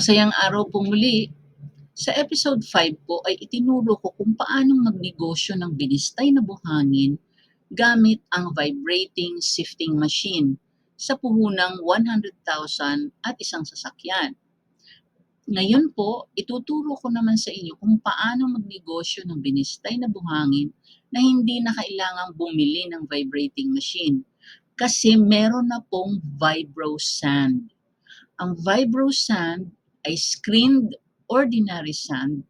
Masayang araw po muli. Sa episode 5 po ay itinuro ko kung paano magnegosyo ng binistay na buhangin gamit ang vibrating sifting machine sa puhunang 100,000 at isang sasakyan. Ngayon po, ituturo ko naman sa inyo kung paano magnegosyo ng binistay na buhangin na hindi na kailangang bumili ng vibrating machine kasi meron na pong vibro sand. Ang vibro sand ay screened ordinary sand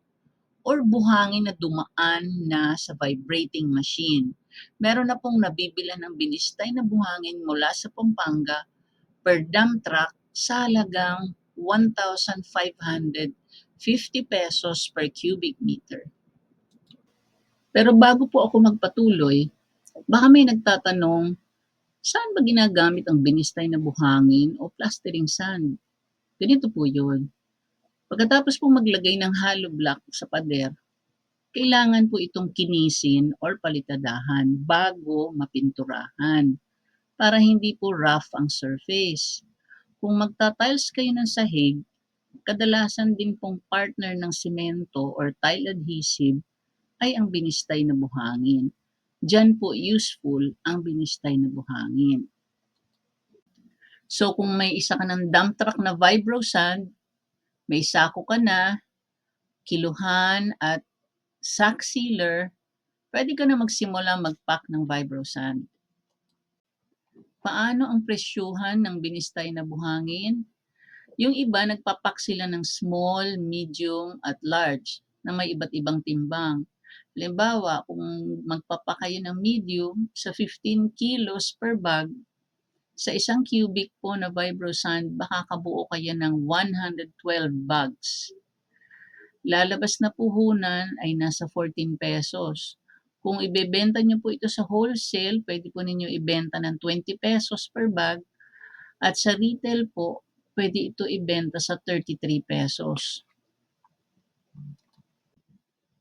or buhangin na dumaan na sa vibrating machine. Meron na pong nabibila ng binistay na buhangin mula sa Pampanga per dump truck sa halagang 1,550 pesos per cubic meter. Pero bago po ako magpatuloy, baka may nagtatanong, saan ba ginagamit ang binistay na buhangin o plastering sand? Ganito po yun. Pagkatapos po maglagay ng hollow block sa pader, kailangan po itong kinisin or palitadahan bago mapinturahan para hindi po rough ang surface. Kung magta-tiles kayo ng sahig, kadalasan din pong partner ng simento or tile adhesive ay ang binistay na buhangin. Diyan po useful ang binistay na buhangin. So kung may isa ka ng dump truck na vibro sand, may sako ka na, kiluhan at sack sealer, pwede ka na magsimula mag-pack ng vibro sand. Paano ang presyuhan ng binistay na buhangin? Yung iba, nagpapak sila ng small, medium, at large na may iba't ibang timbang. Halimbawa, kung magpapak kayo ng medium sa 15 kilos per bag, sa isang cubic po na vibro sand, baka kabuo kayo ng 112 bags. Lalabas na puhunan ay nasa 14 pesos. Kung ibebenta nyo po ito sa wholesale, pwede po ninyo ibenta ng 20 pesos per bag. At sa retail po, pwede ito ibenta sa 33 pesos.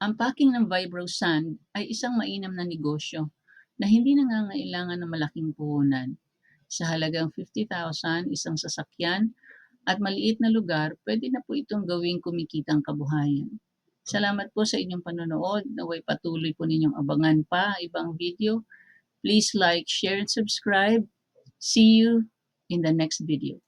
Ang packing ng Vibro Sand ay isang mainam na negosyo na hindi nangangailangan ng malaking puhunan. Sa halagang 50,000 isang sasakyan at maliit na lugar, pwede na po itong gawing kumikitang kabuhayan. Salamat po sa inyong panonood. Naway patuloy po ninyong abangan pa ibang video. Please like, share, and subscribe. See you in the next video.